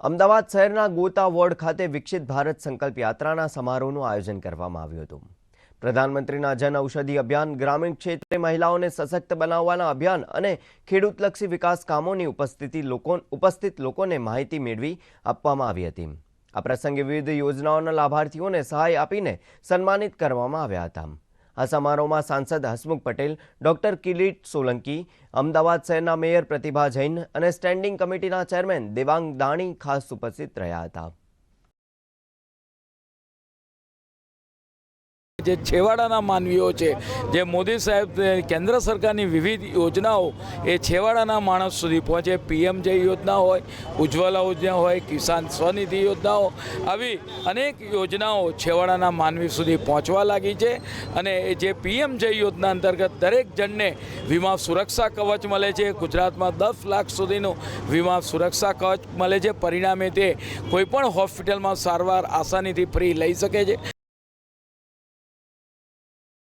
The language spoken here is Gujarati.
અમદાવાદ શહેરના ગોતા વોર્ડ ખાતે વિકસિત ભારત સંકલ્પ યાત્રાના સમારોહનું આયોજન કરવામાં આવ્યું હતું. પ્રધાનમંત્રીના જન ઔષધિ અભિયાન ગ્રામીણ ક્ષેત્રે મહિલાઓને સશક્ત બનાવવાના અભિયાન અને ખેડૂતલક્ષી વિકાસ કામોની ઉપસ્થિતિ લોકો, ઉપસ્થિત લોકોને માહિતી મેળવી આપવામાં આવી હતી. આ પ્રસંગે વિવિધ યોજનાઓના લાભાર્થીઓને સહાય આપીને સન્માનિત કરવામાં આવ્યા હતા. આ સમારોહમાં સાંસદ હસમુખ પટેલ, ડોક્ટર કિરીટ સોલંકી, અમદાવાદ શહેરના મેયર પ્રતિભા જૈન અને સ્ટેન્ડિંગ કમિટીના ચેરમેન દેવાંગ દાણી ખાસ ઉપસ્થિત રહ્યા હતા. જે છેવાડાના માનવીઓ છે, જે મોદી સાહેબ કેન્દ્ર સરકારની વિવિધ યોજનાઓ એ છેવાડાના માણસ સુધી પહોંચે. પીએમ જય યોજના હોય, ઉજ્જવલા યોજના હોય, કિસાન સ્વનિધિ યોજનાઓ, આવી અનેક યોજનાઓ છેવાડાના માનવી સુધી પહોંચવા લાગી છે. અને જે પીએમ જય યોજના અંતર્ગત દરેક જણને વીમા સુરક્ષા કવચ મળે છે. ગુજરાતમાં દસ લાખ સુધીનું વીમા સુરક્ષા કવચ મળે છે. પરિણામે તે કોઈપણ હોસ્પિટલમાં સારવાર આસાનીથી ફ્રી લઈ શકે છે.